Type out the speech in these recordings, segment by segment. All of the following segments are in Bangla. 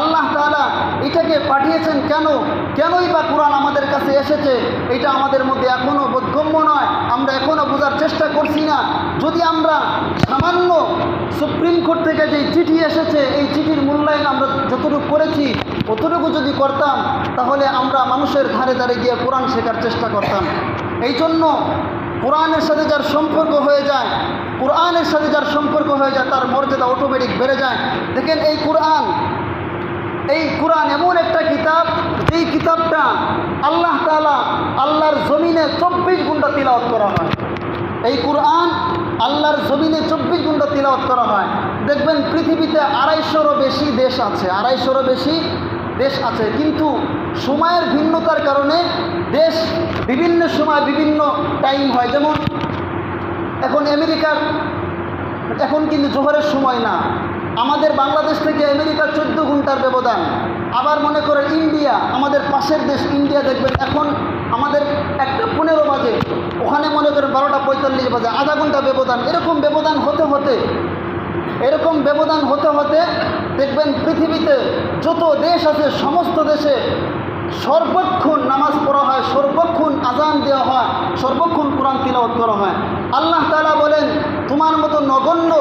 আল্লাহ তাআলা এটাকে পাঠিয়েছেন কেন? কেনই বা কোরআন আমাদের কাছে এসেছে? এটা আমাদের মধ্যে এখনও বোধগম্য নয়। আমরা এখনও বোঝার চেষ্টা করছি না। যদি আমরা সামান্য সুপ্রিম কোর্ট থেকে যে চিঠি এসেছে, এই চিঠির মূল্যায়ন আমরা যতটুকু করেছি, অতটুকু যদি করতাম, তাহলে আমরা মানুষের ধারে ধারে গিয়ে কোরআন শেখার চেষ্টা করতাম। এই জন্য কোরআনের সাথে যার সম্পর্ক হয়ে যায়, কোরআনের সাথে যার সম্পর্ক হয়ে যায়, তার মর্যাদা অটোমেটিক বেড়ে যায়। দেখেন এই কোরআন এই কোরআন এমন একটা কিতাব, যেই কিতাবটা আল্লাহ তালা আল্লাহর জমিনে চব্বিশ ঘণ্টা তিলাওয়াত করা হয়। এই কোরআন আল্লাহর জমিনে চব্বিশ ঘণ্টা তিলাওয়াত করা হয়। দেখবেন পৃথিবীতে আড়াইশোরও বেশি দেশ আছে, আড়াইশোরও বেশি দেশ আছে। কিন্তু সময়ের ভিন্নতার কারণে দেশ বিভিন্ন সময় বিভিন্ন টাইম হয়। যেমন এখন আমেরিকার, এখন কিন্তু জোহরের সময় না। আমাদের বাংলাদেশ থেকে আমেরিকা চোদ্দ ঘণ্টার ব্যবধান। আবার মনে করেন ইন্ডিয়া, আমাদের পাশের দেশ ইন্ডিয়া দেখবেন, এখন আমাদের একটা পনেরো বাজে, ওখানে মনে করেন বারোটা পঁয়তাল্লিশ বাজে, আধা ঘণ্টা ব্যবধান। এরকম ব্যবধান হতে হতে, এরকম ব্যবধান হতে হতে দেখবেন পৃথিবীতে যত দেশ আছে, সমস্ত দেশে সর্বক্ষণ নামাজ পড়া হয়, সর্বক্ষণ আজান দেওয়া হয়, সর্বক্ষণ কোরআন তিলাওয়াত করা হয়। আল্লাহ তাআলা বলেন, তোমার মতো নগণ্য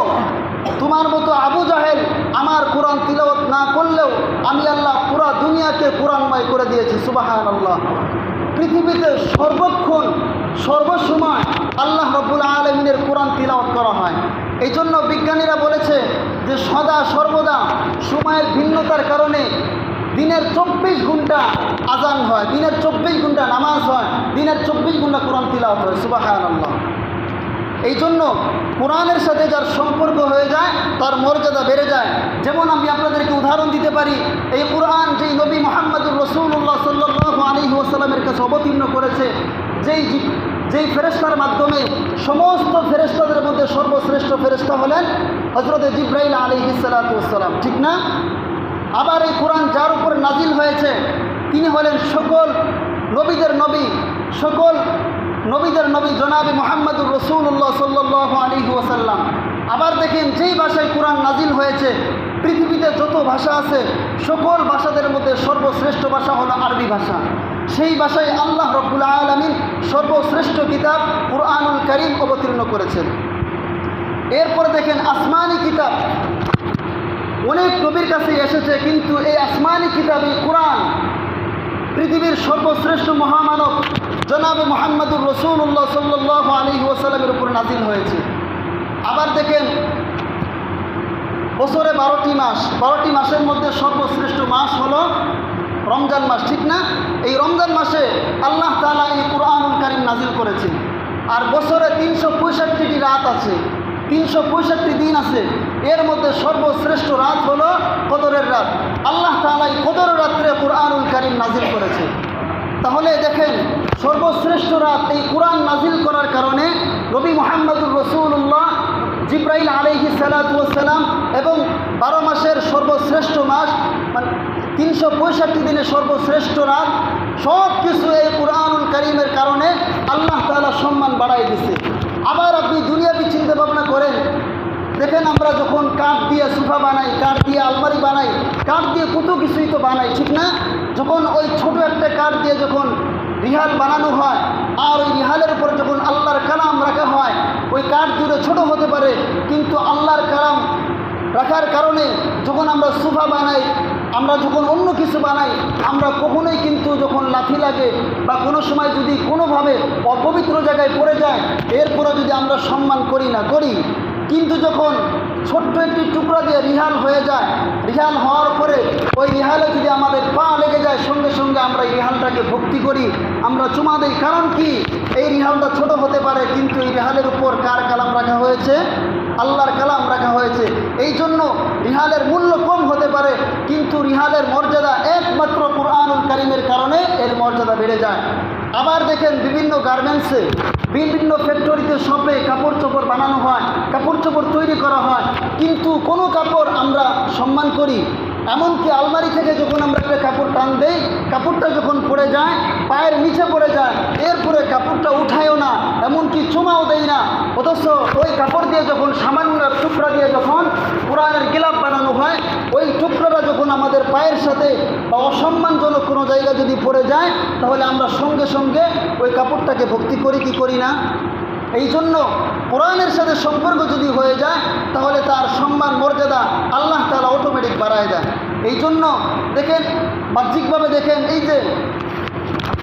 তোমার মতো আবু জাহেল আমার কোরআন তিলাওয়াত না করলেও আমি আল্লাহ পুরা দুনিয়াকে কোরআনময় করে দিয়েছি সুবাহান আল্লাহ পৃথিবীতে সর্বক্ষণ, সর্বসময় আল্লাহ রব্বুল আলমিনের কোরআন তিলাওয়াত করা হয়। এই জন্য বিজ্ঞানীরা বলেছে যে সদা সর্বদা সময়ের ভিন্নতার কারণে দিনের চব্বিশ ঘণ্টা আজান হয়, দিনের চব্বিশ ঘণ্টা নামাজ হয়, দিনের চব্বিশ ঘণ্টা কোরআন তিলাওয়াত হয় সুবাহান আল্লাহ এই জন্য কোরআনের সাথে যার সম্পর্ক হয়ে যায়, তার মর্যাদা বেড়ে যায়। যেমন আমি আপনাদেরকে উদাহরণ দিতে পারি, এই কোরআন যেই নবী মোহাম্মদুর রসুল্লাহ সাল্লাহ আলী ওসালামের কাছে অবতীর্ণ করেছে, যেই যেই ফেরেস্তার মাধ্যমে সমস্ত ফেরেস্তাদের মধ্যে সর্বশ্রেষ্ঠ ফেরেস্তা হলেন হজরত জিব্রাইল আলী সালাতাম ঠিক না? আবার এই কোরআন যার উপরে নাজিল হয়েছে, তিনি হলেন সকল নবীদের নবী, সকল নবীদের নবী জনাবি মোহাম্মদুর রসুল্লাহ সাল্লাহ আলী ওসাল্লাম আবার দেখেন যেই ভাষায় কোরআন নাজিল হয়েছে, পৃথিবীতে যত ভাষা আছে, সকল ভাষাদের মধ্যে সর্বশ্রেষ্ঠ ভাষা হলো আরবি ভাষা। সেই ভাষায় আল্লাহ রব্বুল আলমিন সর্বশ্রেষ্ঠ কিতাব কুরআনুল করিম অবতীর্ণ করেছেন। এরপরে দেখেন আসমানি কিতাব। অনেক নবীর কাছে এসেছে, কিন্তু এই আসমানি কিতাব এই কোরআন পৃথিবীর সর্বশ্রেষ্ঠ মহামানব জনাবে মোহাম্মদুর রসুল্লাহ সাল্লাহ আলী ওসালামের উপর নাজিল হয়েছে। আবার দেখেন, বছরে বারোটি মাস, বারোটি মাসের মধ্যে সর্বশ্রেষ্ঠ মাস হলো রমজান মাস, ঠিক না? এই রমজান মাসে আল্লাহ তালা এই কুরআনুল কারিম নাজিল করেছে আর বছরে তিনশো পঁয়ষট্টিটি রাত আছে, তিনশো পঁয়ষট্টি দিন আছে। এর মধ্যে সর্বশ্রেষ্ঠ রাত হলো কদরের রাত। আল্লাহ তালা এই কদরের রাত্রে কুরআনুল কারিম নাজিল করেছে। তাহলে দেখেন, সর্বশ্রেষ্ঠ রাত এই কোরআন নাজিল করার কারণে নবী মোহাম্মদুর রসুল্লাহ জিব্রাইল আলহি সালাতাম এবং বারো মাসের সর্বশ্রেষ্ঠ মাস মানে তিনশো পঁয়ষট্টি দিনের সর্বশ্রেষ্ঠ রাত সব কিছু এই কোরআনুল করিমের কারণে আল্লাহ তাআলা সম্মান বাড়াই দিছে। আবার আপনি দুনিয়াবি চিন্তা ভাবনা করেন দেখেন আমরা যখন কাঠ দিয়ে সোফা বানাই, কাঠ দিয়ে আলমারি বানাই, কাঠ দিয়ে কত কিছুই তো বানাই, ঠিক না? যখন ওই ছোট একটা কাঠ দিয়ে যখন রিহাল বানানো হয়, আর ওই রিহালের উপরে যখন আল্লাহর কালাম রাখা হয়, ওই কাঠ জুড়ে ছোট হতে পারে, কিন্তু আল্লাহর কালাম রাখার কারণে যখন আমরা সোফা বানাই, আমরা যখন অন্য কিছু বানাই, আমরা কখনোই কিন্তু যখন লাথি লাগে বা কোনো সময় যদি কোনোভাবে অপবিত্র জায়গায় পড়ে যায় এরপরে যদি আমরা সম্মান করি না, করি কিন্তু যখন ছোট্ট একটি টুকরা দিয়ে রিহাল হয়ে যায়, রিহাল হওয়ার পরে ওই রিহালে যদি আমাদের পা লেগে যায়, সঙ্গে সঙ্গে আমরা রিহালটাকে ভক্তি করি, আমরা চুমা দিই। কারণ কি? এই রিহালটা ছোট হতে পারে, কিন্তু এই রিহালের উপর কার কালাম রাখা হয়েছে? আল্লাহর কালাম রাখা হয়েছে। এই জন্য রিহালের মূল্য কম হতে পারে, কিন্তু রিহালের মর্যাদা একমাত্র কুরআনুল করিমের কারণে এর মর্যাদা বেড়ে যায়। আবার দেখেন বিভিন্ন গার্মেন্টসে বিভিন্ন ফ্যাক্টরিতে শপে কাপড় চোপড় বানানো হয়, কাপড় চোপড় তৈরি করা হয়। কিন্তু কোনো কাপড় আমরা সম্মান করি। এমনকি আলমারি থেকে যখন আমরা একটা কাপড় টান দেই, কাপড়টা যখন পড়ে যায়, পায়ের নিচে পড়ে যায়, এরপরে কাপড়টা উঠায়ও না, এমনকি চুমাও দেয় না। অথচ ওই কাপড় দিয়ে যখন সামান্য টুকরা দিয়ে যখন কোরআনের গিলাপ বানানো হয় ওই টুকরাটা যখন আমাদের পায়ের সাথে বা অসম্মানজনক কোনো জায়গা যদি পড়ে যায়, তাহলে আমরা সঙ্গে সঙ্গে ওই কাপড়টাকে ভক্তি করি কি করি না? এই জন্য কোরআনের সাথে সম্পর্ক যদি হয়ে যায়, তাহলে তার সম্মান, মর্যাদা আল্লাহ তালা অটোমেটিক বাড়ায় দেয় এই জন্য দেখেন, বাহ্যিকভাবে দেখেন, এই যে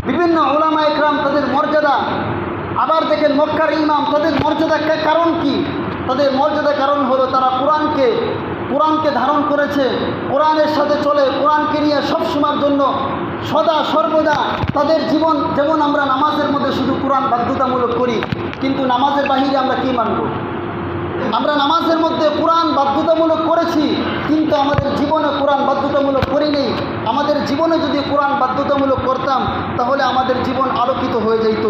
বিভিন্ন ওলামা একরাম তাদের মর্যাদা, আবার দেখেন মক্কার ইমাম তাদের মর্যাদা কারণ কি? তাদের মর্যাদা কারণ হলো তারা কোরআনকে কোরআনকে ধারণ করেছে, কোরআনের সাথে চলে, কোরআনকে নিয়ে সব সময়ের জন্য সদা সর্বদা তাদের জীবন, যেমন আমরা নামাজের মধ্যে শুধু কোরআন বাধ্যতামূলক করি, কিন্তু নামাজের বাহিরে আমরা কী মানব? আমরা নামাজের মধ্যে কোরআন বাধ্যতামূলক করেছি, কিন্তু আমাদের জীবনে কোরআন বাধ্যতামূলক করিনি আমাদের জীবনে যদি কোরআন বাধ্যতামূলক করতাম, তাহলে আমাদের জীবন আলোকিত হয়ে যেত